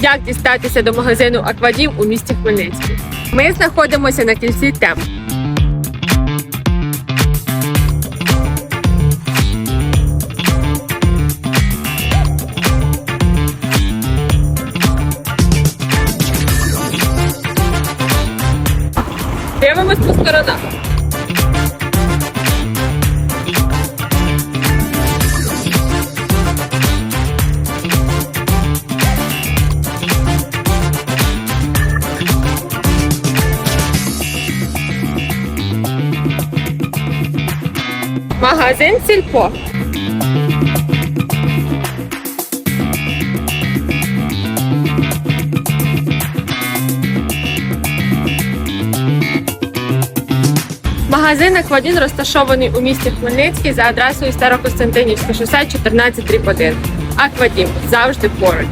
Як дістатися до магазину Аквадім у місті Хмельницький? Ми знаходимося на кільці ТЕМ. Дивимось по сторонах. Магазин Сільпо. Магазин Аквадін розташований у місті Хмельницький за адресою Старокостянтинівське шосе 14 1. Аквадім завжди поруч.